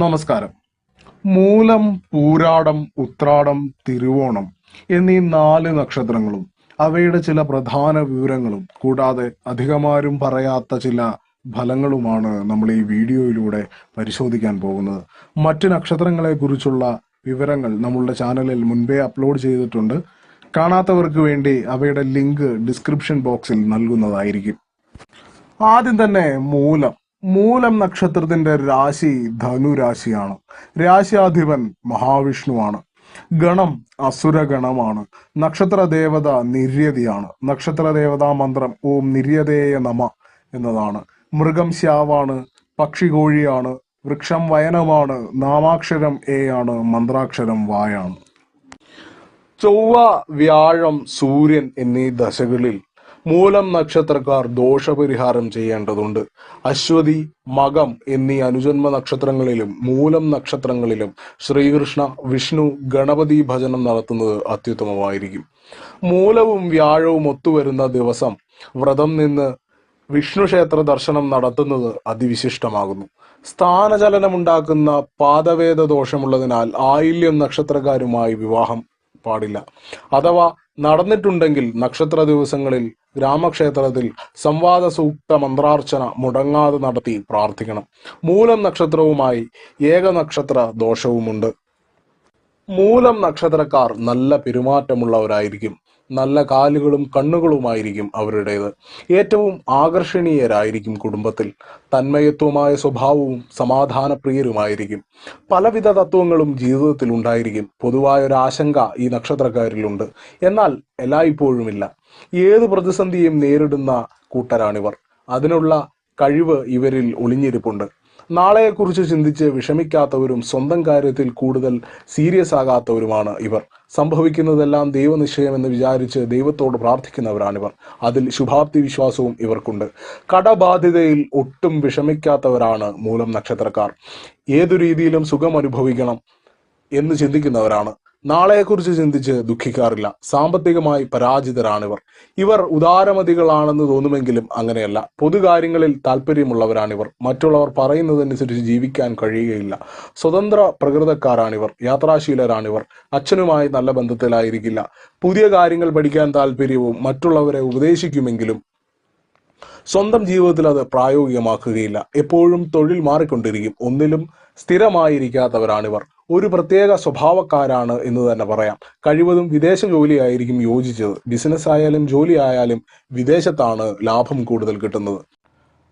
നമസ്കാരം. മൂലം പൂരാടം ഉത്രാടം തിരുവോണം എന്നീ നാല് നക്ഷത്രങ്ങളും അവയുടെ ചില പ്രധാന വിവരങ്ങളും കൂടാതെ അധികമാരും പറയാത്ത ചില ഫലങ്ങളുമാണ് നമ്മൾ ഈ വീഡിയോയിലൂടെ പരിശോധിക്കാൻ പോകുന്നത്. മറ്റു നക്ഷത്രങ്ങളെ കുറിച്ചുള്ള വിവരങ്ങൾ നമ്മളുടെ ചാനലിൽ മുൻപേ അപ്ലോഡ് ചെയ്തിട്ടുണ്ട്. കാണാത്തവർക്ക് വേണ്ടി അവയുടെ ലിങ്ക് ഡിസ്ക്രിപ്ഷൻ ബോക്സിൽ നൽകുന്നതായിരിക്കും. ആദ്യം തന്നെ മൂലം. മൂലം നക്ഷത്രത്തിന്റെ രാശി ധനുരാശിയാണ്. രാശിയാധിപൻ മഹാവിഷ്ണുവാണ്. ഗണം അസുരഗണമാണ്. നക്ഷത്ര ദേവത നിര്യതിയാണ്. നക്ഷത്ര ദേവതാ മന്ത്രം ഓം നിര്യതേയ നമ എന്നതാണ്. മൃഗം ശ്യാവാണ്. പക്ഷി കോഴിയാണ് വൃക്ഷം വയനമാണ്. നാമാക്ഷരം എ ആണ്. മന്ത്രാക്ഷരം വായാണ്. ചൊവ്വ വ്യാഴം സൂര്യൻ എന്നീ ദശകളിൽ മൂലം നക്ഷത്രക്കാർ ദോഷപരിഹാരം ചെയ്യേണ്ടതുണ്ട്. അശ്വതി മകം എന്നീ അനുജന്മ നക്ഷത്രങ്ങളിലും മൂലം നക്ഷത്രങ്ങളിലും ശ്രീകൃഷ്ണ വിഷ്ണു ഗണപതി ഭജനം നടത്തുന്നത് അത്യുത്തമമായിരിക്കും. മൂലവും വ്യാഴവും ഒത്തുവരുന്ന ദിവസം വ്രതം നിന്ന് വിഷ്ണു ക്ഷേത്ര ദർശനം നടത്തുന്നത് അതിവിശിഷ്ടമാകുന്നു. സ്ഥാനചലനമുണ്ടാക്കുന്ന പാദവേദ ദോഷമുള്ളതിനാൽ ആയില്യം നക്ഷത്രക്കാരുമായി വിവാഹം പാടില്ല. അഥവാ നടന്നിട്ടുണ്ടെങ്കിൽ നക്ഷത്ര ദിവസങ്ങളിൽ ഗ്രാമക്ഷേത്രത്തിൽ സംവാദ സൂക്ത മന്ത്രാർച്ചന മുടങ്ങാതെ നടത്തി പ്രാർത്ഥിക്കണം. മൂലം നക്ഷത്രവുമായി ഏക നക്ഷത്ര ദോഷവുമുണ്ട്. മൂലം നക്ഷത്രക്കാർ നല്ല പെരുമാറ്റമുള്ളവരായിരിക്കും. നല്ല കാലുകളും കണ്ണുകളുമായിരിക്കും അവരുടേത്. ഏറ്റവും ആകർഷണീയരായിരിക്കും കുടുംബത്തിൽ. തന്മയത്വമായ സ്വഭാവവും സമാധാനപ്രിയരുമായിരിക്കും. പലവിധ തത്വങ്ങളും ജീവിതത്തിൽ ഉണ്ടായിരിക്കും. പൊതുവായൊരു ആശങ്ക ഈ നക്ഷത്രക്കാരിലുണ്ട്. എന്നാൽ എല്ലായ്പ്പോഴുമില്ല. ഏത് പ്രതിസന്ധിയും നേരിടുന്ന കൂട്ടരാണിവർ. അതിനുള്ള കഴിവ് ഇവരിൽ ഒളിഞ്ഞിരിപ്പുണ്ട്. നാളെയെക്കുറിച്ച് ചിന്തിച്ച് വിഷമിക്കാത്തവരും സ്വന്തം കാര്യത്തിൽ കൂടുതൽ സീരിയസ് ആകാത്തവരുമാണ് ഇവർ. സംഭവിക്കുന്നതെല്ലാം ദൈവനിശ്ചയമെന്ന് വിചാരിച്ച് ദൈവത്തോട് പ്രാർത്ഥിക്കുന്നവരാണിവർ. അതിൽ ശുഭാപ്തി വിശ്വാസവും ഇവർക്കുണ്ട്. കടബാധ്യതയിൽ ഒട്ടും വിഷമിക്കാത്തവരാണ് മൂലം നക്ഷത്രക്കാർ. ഏതു രീതിയിലും സുഖം അനുഭവിക്കണം എന്ന് ചിന്തിക്കുന്നവരാണ് നാളെയെക്കുറിച്ച് ചിന്തിച്ച് ദുഃഖിക്കാറില്ല. സാമ്പത്തികമായി പരാജിതരാണിവർ. ഇവർ ഉദാരമതികളാണെന്ന് തോന്നുമെങ്കിലും അങ്ങനെയല്ല. പൊതുകാര്യങ്ങളിൽ താല്പര്യമുള്ളവരാണിവർ മറ്റുള്ളവർ പറയുന്നതനുസരിച്ച് ജീവിക്കാൻ കഴിയുകയില്ല. സ്വതന്ത്ര പ്രകൃതക്കാരാണിവർ. യാത്രാശീലരാണിവർ. അച്ഛനുമായി നല്ല ബന്ധത്തിലായിരിക്കില്ല. പുതിയ കാര്യങ്ങൾ പഠിക്കാൻ താല്പര്യവും മറ്റുള്ളവരെ ഉപദേശിക്കുമെങ്കിലും സ്വന്തം ജീവിതത്തിൽ അത് പ്രായോഗികമാക്കുകയില്ല. എപ്പോഴും തൊഴിൽ മാറിക്കൊണ്ടിരിക്കും. ഒന്നിലും സ്ഥിരമായിരിക്കാത്തവരാണിവർ ഒരു പ്രത്യേക സ്വഭാവക്കാരാണ് എന്ന് തന്നെ പറയാം. കഴിവതും വിദേശ ജോലിയായിരിക്കും യോജിച്ചത്. ബിസിനസ് ആയാലും ജോലി ആയാലും വിദേശത്താണ് ലാഭം കൂടുതൽ കിട്ടുന്നത്.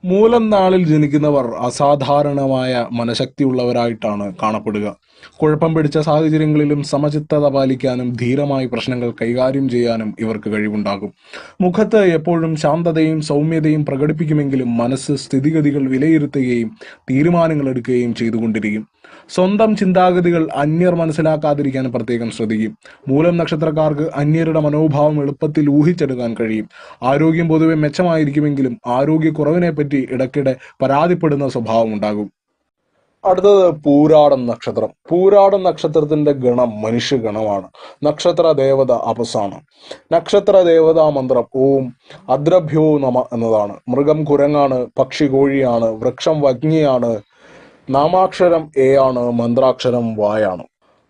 മൂലം നാളിൽ ജനിക്കുന്നവർ അസാധാരണമായ മനഃശക്തിയുള്ളവരായിട്ടാണ് കാണപ്പെടുക. കുഴപ്പം പിടിച്ച സാഹചര്യങ്ങളിലും സമചിത്തത പാലിക്കാനും ധീരമായി പ്രശ്നങ്ങൾ കൈകാര്യം ചെയ്യാനും ഇവർക്ക് കഴിവുണ്ടാകും. മുഖത്ത് എപ്പോഴും ശാന്തതയും സൗമ്യതയും പ്രകടിപ്പിക്കുമെങ്കിലും മനസ്സ് സ്ഥിതിഗതികൾ വിലയിരുത്തുകയും തീരുമാനങ്ങൾ എടുക്കുകയും ചെയ്തുകൊണ്ടിരിക്കും. സ്വന്തം ചിന്താഗതികൾ അന്യർ മനസ്സിലാക്കാതിരിക്കാൻ പ്രത്യേകം ശ്രദ്ധിക്കും. മൂലം നക്ഷത്രക്കാർക്ക് അന്യരുടെ മനോഭാവം എളുപ്പത്തിൽ ഊഹിച്ചെടുക്കാൻ കഴിയും. ആരോഗ്യം പൊതുവെ മെച്ചമായിരിക്കുമെങ്കിലും ആരോഗ്യക്കുറവിനെ പറ്റി ഇടയ്ക്കിടെ പരാതിപ്പെടുന്ന സ്വഭാവം ഉണ്ടാകും. അടുത്തത് പൂരാടം നക്ഷത്രം. പൂരാടം നക്ഷത്രത്തിന്റെ ഗണം മനുഷ്യ ഗണമാണ്. നക്ഷത്ര ദേവത അപസാണ് നക്ഷത്ര ദേവതാ മന്ത്രം ഓം അദ്രഭ്യോ നമ എന്നതാണ്. മൃഗം കുരങ്ങാണ് പക്ഷി കോഴിയാണ് വൃക്ഷം വഗ്നിയാണ് നാമാക്ഷരം എ ആണ് മന്ത്രാക്ഷരം വായാണ്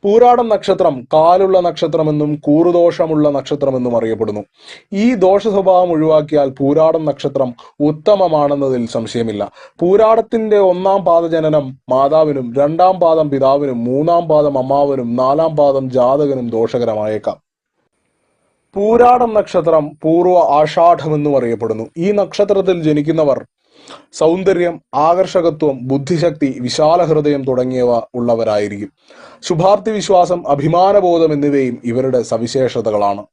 പൂരാടം നക്ഷത്രം കാലുള്ള നക്ഷത്രമെന്നും കൂറുദോഷമുള്ള നക്ഷത്രമെന്നും അറിയപ്പെടുന്നു. ഈ ദോഷ സ്വഭാവം ഒഴിവാക്കിയാൽ പൂരാടം നക്ഷത്രം ഉത്തമമാണെന്നതിൽ സംശയമില്ല. പൂരാടത്തിന്റെ ഒന്നാം പാദ ജനനം മാതാവിനും രണ്ടാം പാദം പിതാവിനും മൂന്നാം പാദം അമ്മാവനും നാലാം പാദം ജാതകനും ദോഷകരമായേക്കാം. പൂരാടം നക്ഷത്രം പൂർവ ആഷാഠമെന്നും അറിയപ്പെടുന്നു. ഈ നക്ഷത്രത്തിൽ ജനിക്കുന്നവർ സൗന്ദര്യം ആകർഷകത്വം ബുദ്ധിശക്തി വിശാല ഹൃദയം തുടങ്ങിയവ ഉള്ളവരായിരിക്കും. ശുഭാപ്തി വിശ്വാസം അഭിമാനബോധം എന്നിവയും ഇവരുടെ സവിശേഷതകളാണ്.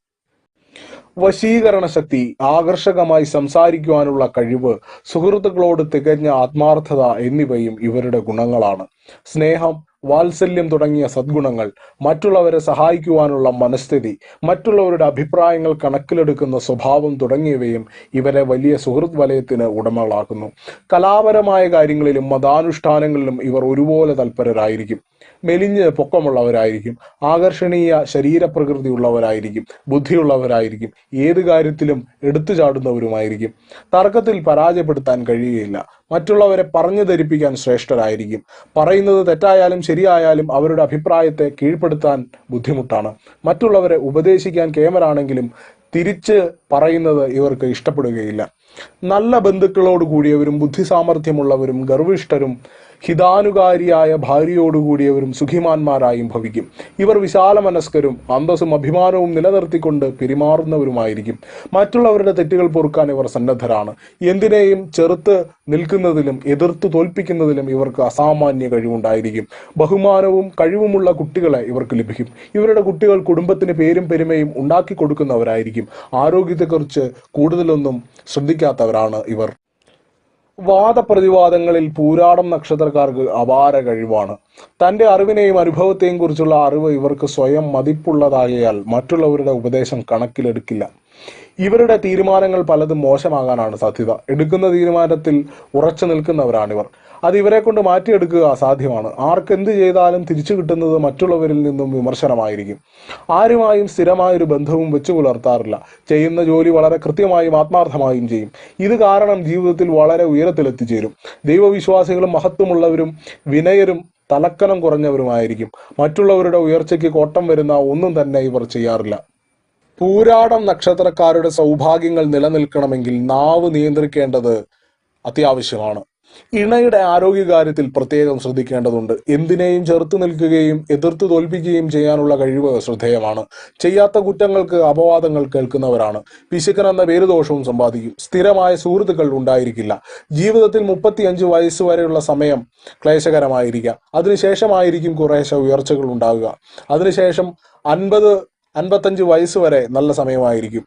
വശീകരണ ശക്തി ആകർഷകമായി സംസാരിക്കുവാനുള്ള കഴിവ് സുഹൃത്തുക്കളോട് തികഞ്ഞ ആത്മാർത്ഥത എന്നിവയും ഇവരുടെ ഗുണങ്ങളാണ്. സ്നേഹം വാത്സല്യം തുടങ്ങിയ സദ്ഗുണങ്ങൾ മറ്റുള്ളവരെ സഹായിക്കുവാനുള്ള മനസ്ഥിതി മറ്റുള്ളവരുടെ അഭിപ്രായങ്ങൾ കണക്കിലെടുക്കുന്ന സ്വഭാവം തുടങ്ങിയവയും ഇവരെ വലിയ സുഹൃത്ത് വലയത്തിന് ഉടമകളാക്കുന്നു. കലാപരമായ കാര്യങ്ങളിലും മതാനുഷ്ഠാനങ്ങളിലും ഇവർ ഒരുപോലെ തൽപരരായിരിക്കും. മെലിഞ്ഞ് പൊക്കമുള്ളവരായിരിക്കും. ആകർഷണീയ ശരീരപ്രകൃതി ഉള്ളവരായിരിക്കും ബുദ്ധിയുള്ളവരായിരിക്കും. ഏത് കാര്യത്തിലും എടുത്തു ചാടുന്നവരുമായിരിക്കും. തർക്കത്തിൽ പരാജയപ്പെടുത്താൻ കഴിയുകയില്ല. മറ്റുള്ളവരെ പറഞ്ഞു ധരിപ്പിക്കാൻ ശ്രേഷ്ഠരായിരിക്കും. പറയുന്നത് തെറ്റായാലും ശരിയായാലും അവരുടെ അഭിപ്രായത്തെ കീഴ്പ്പെടുത്താൻ ബുദ്ധിമുട്ടാണ്. മറ്റുള്ളവരെ ഉപദേശിക്കാൻ കേമരാണെങ്കിലും തിരിച്ച് പറയുന്നത് ഇവർക്ക് ഇഷ്ടപ്പെടുകയില്ല. നല്ല ബന്ധുക്കളോട് കൂടിയവരും ബുദ്ധിസാമർഥ്യമുള്ളവരും ഗർവിഷ്ഠരും ഹിതാനുകാരിയായ ഭാര്യയോടുകൂടിയവരും സുഖിമാന്മാരായും ഭവിക്കും. ഇവർ വിശാല മനസ്കരും അന്തസ്സും അഭിമാനവും നിലനിർത്തിക്കൊണ്ട് പെരുമാറുന്നവരുമായിരിക്കും. മറ്റുള്ളവരുടെ തെറ്റുകൾ പൊറുക്കാൻ ഇവർ സന്നദ്ധരാണ്. എന്തിനേയും ചെറുത്ത് നിൽക്കുന്നതിലും എതിർത്ത് തോൽപ്പിക്കുന്നതിലും ഇവർക്ക് അസാമാന്യ കഴിവുണ്ടായിരിക്കും. ബഹുമാനവും കഴിവുമുള്ള കുട്ടികളെ ഇവർക്ക് ലഭിക്കും. ഇവരുടെ കുട്ടികൾ കുടുംബത്തിന് പേരും പെരുമയും ഉണ്ടാക്കി കൊടുക്കുന്നവരായിരിക്കും. ആരോഗ്യത്തെക്കുറിച്ച് കൂടുതലൊന്നും ശ്രദ്ധിക്കാത്തവരാണ് ഇവർ. വാദപ്രതിവാദങ്ങളിൽ പൂരാടം നക്ഷത്രക്കാർക്ക് അപാര കഴിവാണ്. തന്റെ അറിവിനെയും അനുഭവത്തെയും കുറിച്ചുള്ള അറിവ് ഇവർക്ക് സ്വയം മതിപ്പുള്ളതാകയാൽ മറ്റുള്ളവരുടെ ഉപദേശം കണക്കിലെടുക്കില്ല. ഇവരുടെ തീരുമാനങ്ങൾ പലതും മോശമാകാനാണ് സാധ്യത. എടുക്കുന്ന തീരുമാനത്തിൽ ഉറച്ചു നിൽക്കുന്നവരാണിവർ അത് ഇവരെ കൊണ്ട് മാറ്റിയെടുക്കുക അസാധ്യമാണ്. ആർക്കെന്ത് ചെയ്താലും തിരിച്ചു കിട്ടുന്നത് മറ്റുള്ളവരിൽ നിന്നും വിമർശനമായിരിക്കും. ആരുമായും സ്ഥിരമായൊരു ബന്ധവും വെച്ചു പുലർത്താറില്ല. ചെയ്യുന്ന ജോലി വളരെ കൃത്യമായും ആത്മാർത്ഥമായും ചെയ്യും. ഇത് കാരണം ജീവിതത്തിൽ വളരെ ഉയരത്തിലെത്തിച്ചേരും. ദൈവവിശ്വാസികളും മഹത്വമുള്ളവരും വിനയരും തലക്കനം കുറഞ്ഞവരുമായിരിക്കും. മറ്റുള്ളവരുടെ ഉയർച്ചയ്ക്ക് കോട്ടം വരുന്ന ഒന്നും തന്നെ ഇവർ ചെയ്യാറില്ല. പൂരാടം നക്ഷത്രക്കാരുടെ സൗഭാഗ്യങ്ങൾ നിലനിൽക്കണമെങ്കിൽ നാവ് നിയന്ത്രിക്കേണ്ടത് അത്യാവശ്യമാണ്. ഇണയുടെ ആരോഗ്യകാര്യത്തിൽ പ്രത്യേകം ശ്രദ്ധിക്കേണ്ടതുണ്ട്. എന്തിനേയും ചെറുത്തു നിൽക്കുകയും എതിർത്ത് തോൽപ്പിക്കുകയും ചെയ്യാനുള്ള കഴിവ് ശ്രദ്ധേയമാണ്. ചെയ്യാത്ത കുറ്റങ്ങൾക്ക് അപവാദങ്ങൾ കേൾക്കുന്നവരാണ്. പിശുക്കൻ എന്ന പേരുദോഷവും സമ്പാദിക്കും. സ്ഥിരമായ സുഹൃത്തുക്കൾ ഉണ്ടായിരിക്കില്ല. ജീവിതത്തിൽ മുപ്പത്തിയഞ്ച് വയസ്സ് വരെയുള്ള സമയം ക്ലേശകരമായിരിക്കാം. അതിനുശേഷമായിരിക്കും കുറേശ്ശെ ഉയർച്ചകൾ ഉണ്ടാകുക അതിനുശേഷം അൻപത് അൻപത്തഞ്ച് വയസ്സ് വരെ നല്ല സമയമായിരിക്കും.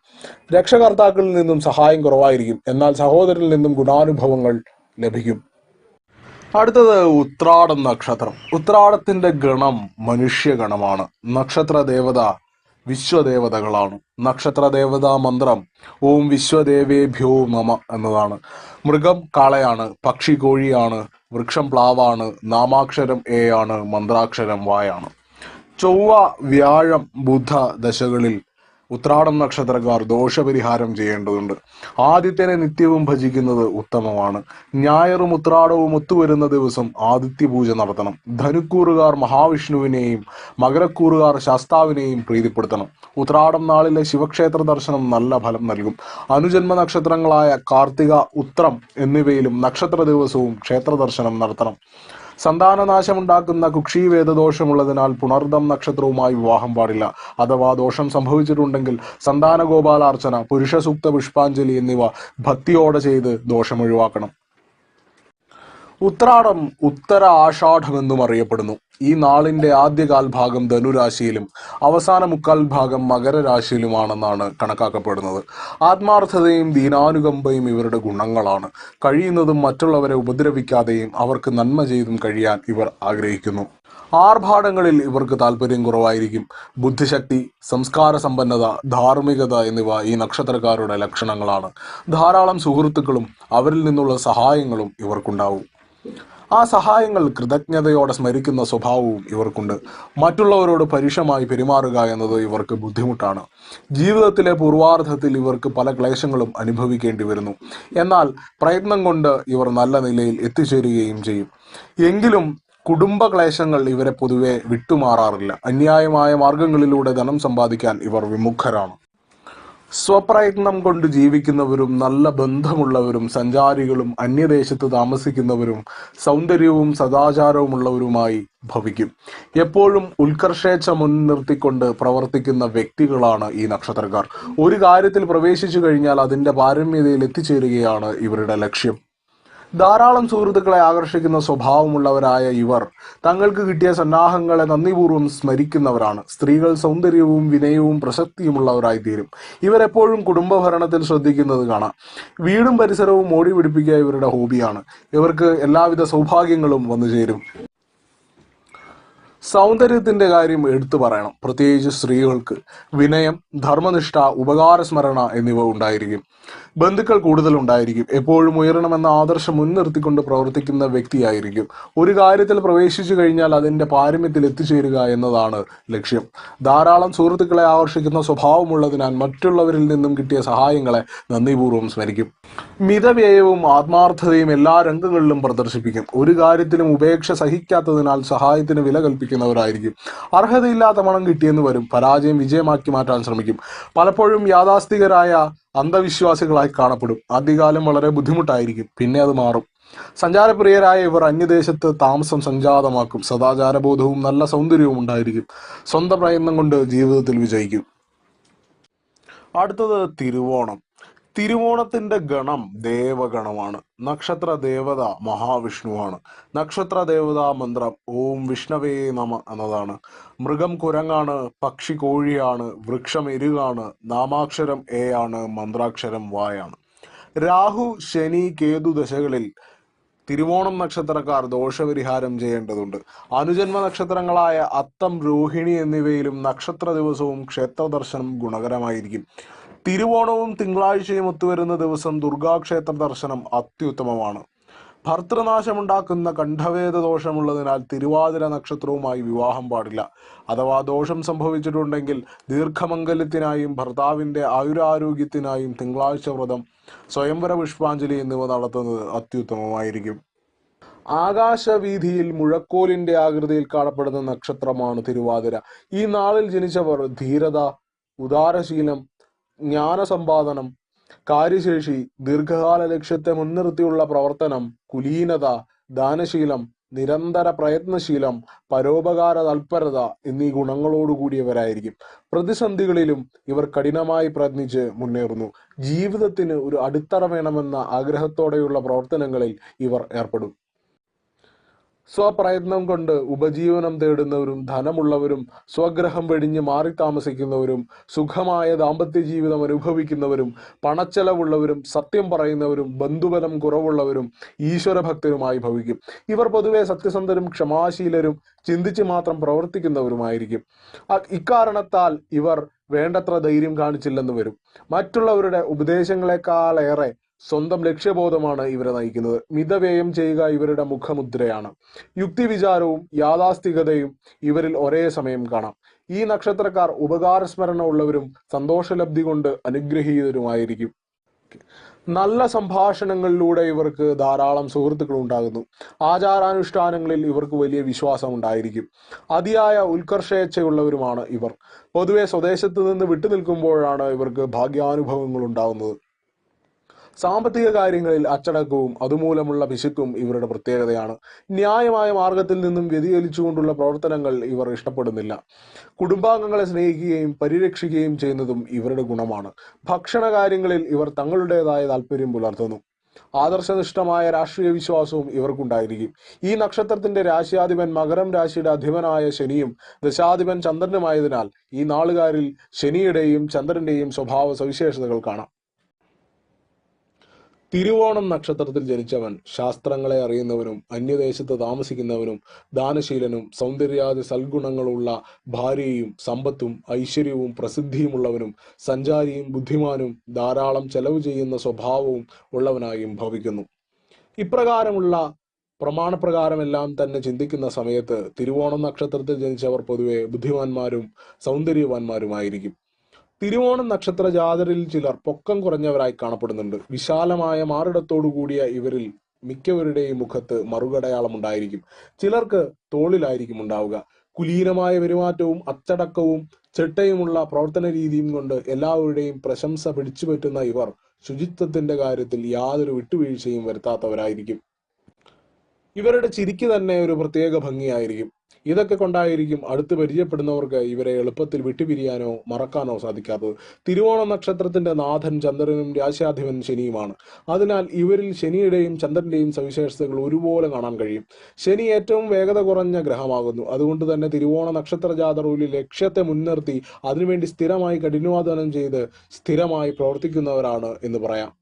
രക്ഷകർത്താക്കളിൽ നിന്നും സഹായം കുറവായിരിക്കും. എന്നാൽ സഹോദരനിൽ നിന്നും ഗുണാനുഭവങ്ങൾ ലഭിക്കും. അടുത്തത് ഉത്രാട നക്ഷത്രം. ഉത്രാടത്തിന്റെ ഗണം മനുഷ്യഗണമാണ്. നക്ഷത്ര ദേവത വിശ്വദേവതകളാണ്. നക്ഷത്ര ദേവതാ മന്ത്രം ഓം വിശ്വദേവേഭ്യോ നമ എന്നതാണ്. മൃഗം കാളയാണ് പക്ഷി കോഴിയാണ് വൃക്ഷം പ്ലാവാണ് നാമാക്ഷരം എ ആണ് മന്ത്രാക്ഷരം വായാണ് ചൊവ്വ വ്യാഴം ബുധ ദശകളിൽ ഉത്രാടം നക്ഷത്രക്കാർ ദോഷപരിഹാരം ചെയ്യേണ്ടതുണ്ട്. ആദിത്യനെ നിത്യവും ഭജിക്കുന്നത് ഉത്തമമാണ്. ഞായറും ഉത്രാടവും ഒത്തുവരുന്ന ദിവസം ആദിത്യ പൂജ നടത്തണം. ധനുക്കൂറുകാർ മഹാവിഷ്ണുവിനെയും മകരക്കൂറുകാർ ശാസ്താവിനെയും പ്രീതിപ്പെടുത്തണം. ഉത്രാടം നാളിലെ ശിവക്ഷേത്ര ദർശനം നല്ല ഫലം നൽകും. അനുജന്മ നക്ഷത്രങ്ങളായ കാർത്തിക ഉത്രം എന്നിവയിലും നക്ഷത്ര ദിവസവും ക്ഷേത്ര ദർശനം നടത്തണം. സന്താനനാശമുണ്ടാക്കുന്ന കുക്ഷി വേദദോഷമുള്ളതിനാൽ പുണർദം നക്ഷത്രവുമായി വിവാഹം പാടില്ല. അഥവാ ദോഷം സംഭവിച്ചിട്ടുണ്ടെങ്കിൽ സന്താന ഗോപാലാർച്ചന പുരുഷസൂക്ത പുഷ്പാഞ്ജലി എന്നിവ ഭക്തിയോടെ ചെയ്ത് ദോഷം ഒഴിവാക്കണം ഉത്രാടം ഉത്തര ആഷാഢമെന്നും അറിയപ്പെടുന്നു. ഈ നാളിന്റെ ആദ്യകാൽ ഭാഗം ധനുരാശിയിലും അവസാന മുക്കാൽ ഭാഗം മകരരാശിയിലുമാണെന്നാണ് കണക്കാക്കപ്പെടുന്നത്. ആത്മാർത്ഥതയും ദീനാനുകമ്പയും ഇവരുടെ ഗുണങ്ങളാണ്. കഴിയുന്നതും മറ്റുള്ളവരെ ഉപദ്രവിക്കാതെയും അവർക്ക് നന്മ ചെയ്തും കഴിയാൻ ഇവർ ആഗ്രഹിക്കുന്നു. ആർഭാടങ്ങളിൽ ഇവർക്ക് താല്പര്യം കുറവായിരിക്കും. ബുദ്ധിശക്തി സംസ്കാര സമ്പന്നത ധാർമ്മികത എന്നിവ ഈ നക്ഷത്രക്കാരുടെ ലക്ഷണങ്ങളാണ്. ധാരാളം സുഹൃത്തുക്കളും അവരിൽ നിന്നുള്ള സഹായങ്ങളും ഇവർക്കുണ്ടാവും. ആ സഹായങ്ങൾ കൃതജ്ഞതയോടെ സ്മരിക്കുന്ന സ്വഭാവവും ഇവർക്കുണ്ട്. മറ്റുള്ളവരോട് പരുഷമായി പെരുമാറുക എന്നത് ഇവർക്ക് ബുദ്ധിമുട്ടാണ്. ജീവിതത്തിലെ പൂർവാർദ്ധത്തിൽ ഇവർക്ക് പല ക്ലേശങ്ങളും അനുഭവിക്കേണ്ടി വരുന്നു. എന്നാൽ പ്രയത്നം കൊണ്ട് ഇവർ നല്ല നിലയിൽ എത്തിച്ചേരുകയും ചെയ്യും. എങ്കിലും കുടുംബ ക്ലേശങ്ങൾ ഇവരെ പൊതുവെ വിട്ടുമാറാറില്ല. അന്യായമായ മാർഗങ്ങളിലൂടെ ധനം സമ്പാദിക്കാൻ ഇവർ വിമുഖരാണ്. സ്വപ്രയത്നം കൊണ്ട് ജീവിക്കുന്നവരും നല്ല ബന്ധമുള്ളവരും സഞ്ചാരികളും അന്യദേശത്ത് താമസിക്കുന്നവരും സൗന്ദര്യവും സദാചാരവുമുള്ളവരുമായി ഭവിക്കും. എപ്പോഴും ഉത്കർഷേച്ഛ മുൻനിർത്തിക്കൊണ്ട് പ്രവർത്തിക്കുന്ന വ്യക്തികളാണ് ഈ നക്ഷത്രക്കാർ. ഒരു കാര്യത്തിൽ പ്രവേശിച്ചു കഴിഞ്ഞാൽ അതിന്റെ പാരമ്യതയിൽ എത്തിച്ചേരുകയാണ് ഇവരുടെ ലക്ഷ്യം. ധാരാളം സുഹൃത്തുക്കളെ ആകർഷിക്കുന്ന സ്വഭാവമുള്ളവരായ ഇവർ തങ്ങൾക്ക് കിട്ടിയ സന്നാഹങ്ങളെ നന്ദിപൂർവം സ്മരിക്കുന്നവരാണ്. സ്ത്രീകൾ സൗന്ദര്യവും വിനയവും പ്രസക്തിയുമുള്ളവരായി തീരും ഇവരെപ്പോഴും കുടുംബഭരണത്തിൽ ശ്രദ്ധിക്കുന്നത് കാണാം. വീടും പരിസരവും ഓടി പിടിപ്പിക്കുക ഇവരുടെ ഹോബിയാണ്. ഇവർക്ക് എല്ലാവിധ സൗഭാഗ്യങ്ങളും വന്നു ചേരും. സൗന്ദര്യത്തിന്റെ കാര്യം എടുത്തു പറയണം. പ്രത്യേകിച്ച് സ്ത്രീകൾക്ക് വിനയം ധർമ്മനിഷ്ഠ ഉപകാരസ്മരണ എന്നിവ ഉണ്ടായിരിക്കും. ബന്ധുക്കൾ കൂടുതൽ ഉണ്ടായിരിക്കും എപ്പോഴും ഉയരണമെന്ന ആദർശം മുൻനിർത്തിക്കൊണ്ട് പ്രവർത്തിക്കുന്ന വ്യക്തിയായിരിക്കും. ഒരു കാര്യത്തിൽ പ്രവേശിച്ചു കഴിഞ്ഞാൽ അതിന്റെ പാരമ്യത്തിൽ എത്തിച്ചേരുക എന്നതാണ് ലക്ഷ്യം. ധാരാളം സുഹൃത്തുക്കളെ ആകർഷിക്കുന്ന സ്വഭാവമുള്ളതിനാൽ മറ്റുള്ളവരിൽ നിന്നും കിട്ടിയ സഹായങ്ങളെ നന്ദിപൂർവം സ്മരിക്കും. മിതവ്യയവും ആത്മാർത്ഥതയും എല്ലാ രംഗങ്ങളിലും പ്രദർശിപ്പിക്കും. ഒരു കാര്യത്തിലും ഉപേക്ഷ സഹിക്കാത്തതിനാൽ സഹായത്തിന് വില കൽപ്പിക്കുന്നവരായിരിക്കും. അർഹതയില്ലാത്ത മണം കിട്ടിയെന്ന് വരും. പരാജയം വിജയമാക്കി മാറ്റാൻ ശ്രമിക്കും. പലപ്പോഴും യാഥാസ്ഥികരായ അന്ധവിശ്വാസികളായി കാണപ്പെടും. ആദ്യകാലം വളരെ ബുദ്ധിമുട്ടായിരിക്കും. പിന്നെ അത് മാറും. സഞ്ചാരപ്രിയരായ ഇവർ അന്യദേശത്ത് താമസം സംജാതമാക്കും. സദാചാരബോധവും നല്ല സൗന്ദര്യവും ഉണ്ടായിരിക്കും. സ്വന്തം പ്രയത്നം കൊണ്ട് ജീവിതത്തിൽ വിജയിക്കും. അടുത്തത് തിരുവോണം. തിരുവോണത്തിന്റെ ഗണം ദേവഗണമാണ്. നക്ഷത്ര ദേവത മഹാവിഷ്ണുവാണ്. നക്ഷത്ര ദേവതാ മന്ത്രം ഓം വിഷ്ണവേ നമ എന്നതാണ്. മൃഗം കുരങ്ങാണ് പക്ഷി കോഴിയാണ് വൃക്ഷം എരുകാണ് നാമാക്ഷരം എ ആണ് മന്ത്രാക്ഷരം വായാണ് രാഹു ശനി കേതു ദശകളിൽ തിരുവോണം നക്ഷത്രക്കാർ ദോഷപരിഹാരം ചെയ്യേണ്ടതുണ്ട്. അനുജന്മ നക്ഷത്രങ്ങളായ അത്തം രോഹിണി എന്നിവയിലും നക്ഷത്ര ദിവസവും ക്ഷേത്ര ദർശനം ഗുണകരമായിരിക്കും. തിരുവോണവും തിങ്കളാഴ്ചയും ഒത്തുവരുന്ന ദിവസം ദുർഗാക്ഷേത്ര ദർശനം അത്യുത്തമമാണ്. ഭർത്തൃനാശമുണ്ടാക്കുന്ന കണ്ഠവേദ ദോഷമുള്ളതിനാൽ തിരുവാതിര നക്ഷത്രവുമായി വിവാഹം പാടില്ല. അഥവാ ദോഷം സംഭവിച്ചിട്ടുണ്ടെങ്കിൽ ദീർഘമംഗല്യത്തിനായും ഭർത്താവിന്റെ ആയുരാരോഗ്യത്തിനായും തിങ്കളാഴ്ച വ്രതം സ്വയംവര പുഷ്പാഞ്ജലി എന്നിവ നടത്തുന്നത് അത്യുത്തമമായിരിക്കും. ആകാശവീതിയിൽ മുഴക്കോലിന്റെ ആകൃതിയിൽ കാണപ്പെടുന്ന നക്ഷത്രമാണ് തിരുവാതിര. ഈ നാളിൽ ജനിച്ചവർ ധീരത ഉദാരശീലം ജ്ഞാനസമ്പാദനം കാര്യശേഷി ദീർഘകാല ലക്ഷ്യത്തെ മുൻനിർത്തിയുള്ള പ്രവർത്തനം കുലീനത ദാനശീലം നിരന്തര പ്രയത്നശീലം പരോപകാര തൽപരത എന്നീ ഗുണങ്ങളോടുകൂടിയവരായിരിക്കും പ്രതിസന്ധികളിലും ഇവർ കഠിനമായി പ്രയത്നിച്ച് മുന്നേറുന്നു. ജീവിതത്തിന് ഒരു അടിത്തറ വേണമെന്ന ആഗ്രഹത്തോടെയുള്ള പ്രവർത്തനങ്ങളിൽ ഇവർ ഏർപ്പെടും. സ്വപ്രയത്നം കൊണ്ട് ഉപജീവനം തേടുന്നവരും ധനമുള്ളവരും സ്വഗ്രഹം വെടിഞ്ഞ് മാറി താമസിക്കുന്നവരും സുഖമായ ദാമ്പത്യ ജീവിതം അനുഭവിക്കുന്നവരും പണച്ചെലവുള്ളവരും സത്യം പറയുന്നവരും ബന്ധുബലം കുറവുള്ളവരും ഈശ്വരഭക്തരുമായി ഭവിക്കും. ഇവർ പൊതുവെ സത്യസന്ധരും ക്ഷമാശീലരും ചിന്തിച്ച് മാത്രം പ്രവർത്തിക്കുന്നവരുമായിരിക്കും. ഇക്കാരണത്താൽ ഇവർ വേണ്ടത്ര ധൈര്യം കാണിച്ചില്ലെന്ന് വരും. മറ്റുള്ളവരുടെ ഉപദേശങ്ങളെക്കാളേറെ സ്വന്തം ലക്ഷ്യബോധമാണ് ഇവരെ നയിക്കുന്നത്. മിതവ്യയം ചെയ്യുക ഇവരുടെ മുഖമുദ്രയാണ്. യുക്തി വിചാരവും യാഥാസ്ഥികതയും ഇവരിൽ ഒരേ സമയം കാണാം. ഈ നക്ഷത്രക്കാർ ഉപകാരസ്മരണ ഉള്ളവരും സന്തോഷലബ്ധി കൊണ്ട് അനുഗ്രഹീതരുമായിരിക്കും. നല്ല സംഭാഷണങ്ങളിലൂടെ ഇവർക്ക് ധാരാളം സുഹൃത്തുക്കൾ ഉണ്ടാകുന്നു. ആചാരാനുഷ്ഠാനങ്ങളിൽ ഇവർക്ക് വലിയ വിശ്വാസം ഉണ്ടായിരിക്കും. അതിയായ ഉത്കർഷേച്ഛയുള്ളവരുമാണ് ഇവർ. പൊതുവെ സ്വദേശത്ത് നിന്ന് വിട്ടുനിൽക്കുമ്പോഴാണ് ഇവർക്ക് ഭാഗ്യാനുഭവങ്ങൾ ഉണ്ടാകുന്നത്. സാമ്പത്തിക കാര്യങ്ങളിൽ അച്ചടക്കവും അതുമൂലമുള്ള പിശുക്കും ഇവരുടെ പ്രത്യേകതയാണ്. ന്യായമായ മാർഗത്തിൽ നിന്നും വ്യതിചലിച്ചുകൊണ്ടുള്ള പ്രവർത്തനങ്ങൾ ഇവർ ഇഷ്ടപ്പെടുന്നില്ല. കുടുംബാംഗങ്ങളെ സ്നേഹിക്കുകയും പരിരക്ഷിക്കുകയും ചെയ്യുന്നതും ഇവരുടെ ഗുണമാണ്. ഭക്ഷണ കാര്യങ്ങളിൽ ഇവർ തങ്ങളുടേതായ താല്പര്യം പുലർത്തുന്നു. ആദർശനിഷ്ഠമായ രാഷ്ട്രീയ വിശ്വാസവും ഇവർക്കുണ്ടായിരിക്കും. ഈ നക്ഷത്രത്തിന്റെ രാശിയാധിപൻ മകരം രാശിയുടെ അധിപനായ ശനിയും ദശാധിപൻ ചന്ദ്രനുമായതിനാൽ ഈ നാളുകാരിൽ ശനിയുടെയും ചന്ദ്രന്റെയും സ്വഭാവ സവിശേഷതകൾ കാണാം. തിരുവോണം നക്ഷത്രത്തിൽ ജനിച്ചവൻ ശാസ്ത്രങ്ങളെ അറിയുന്നവനും അന്യദേശത്ത് താമസിക്കുന്നവനും ദാനശീലനും സൗന്ദര്യാദി സൽഗുണങ്ങളുള്ള ഭാര്യയും സമ്പത്തും ഐശ്വര്യവും പ്രസിദ്ധിയുമുള്ളവനും സഞ്ചാരിയും ബുദ്ധിമാനും ധാരാളം ചെലവ് ചെയ്യുന്ന സ്വഭാവവും ഉള്ളവനായും ഭവിക്കുന്നു. ഇപ്രകാരമുള്ള പ്രമാണപ്രകാരമെല്ലാം തന്നെ ചിന്തിക്കുന്ന സമയത്ത് തിരുവോണം നക്ഷത്രത്തിൽ ജനിച്ചവർ പൊതുവെ ബുദ്ധിമാന്മാരും സൗന്ദര്യവാന്മാരുമായിരിക്കും. തിരുവോണം നക്ഷത്ര ജാതരിൽ ചിലർ പൊക്കം കുറഞ്ഞവരായി കാണപ്പെടുന്നുണ്ട്. വിശാലമായ മാറിടത്തോടു കൂടിയ ഇവരിൽ മിക്കവരുടെയും മുഖത്ത് മറുകടയാളം ഉണ്ടായിരിക്കും. ചിലർക്ക് തോളിലായിരിക്കും ഉണ്ടാവുക. കുലീനമായ പെരുമാറ്റവും അച്ചടക്കവും ചിട്ടയുമുള്ള പ്രവർത്തന രീതിയും കൊണ്ട് എല്ലാവരുടെയും പ്രശംസ പിടിച്ചുപറ്റുന്ന ഇവർ ശുചിത്വത്തിന്റെ കാര്യത്തിൽ യാതൊരു വിട്ടുവീഴ്ചയും വരുത്താത്തവരായിരിക്കും. ഇവരുടെ ചിരിക്ക് തന്നെ ഒരു പ്രത്യേക ഭംഗിയായിരിക്കും. ഇതൊക്കെ കൊണ്ടായിരിക്കും അടുത്ത് പരിചയപ്പെടുന്നവർക്ക് ഇവരെ എളുപ്പത്തിൽ വിട്ടുപിരിയാനോ മറക്കാനോ സാധിക്കാത്തത്. തിരുവോണ നക്ഷത്രത്തിന്റെ നാഥൻ ചന്ദ്രനും രാശാധിപൻ ശനിയുമാണ്. അതിനാൽ ഇവരിൽ ശനിയുടെയും ചന്ദ്രന്റെയും സവിശേഷതകൾ ഒരുപോലെ കാണാൻ കഴിയും. ശനി ഏറ്റവും വേഗത കുറഞ്ഞ ഗ്രഹമാകുന്നു. അതുകൊണ്ട് തന്നെ തിരുവോണ നക്ഷത്ര ജാതറൂലി ലക്ഷ്യത്തെ മുൻനിർത്തി അതിനുവേണ്ടി സ്ഥിരമായി കഠിനാധ്വാനം ചെയ്ത് സ്ഥിരമായി പ്രവർത്തിക്കുന്നവരാണ് എന്ന് പറയാം.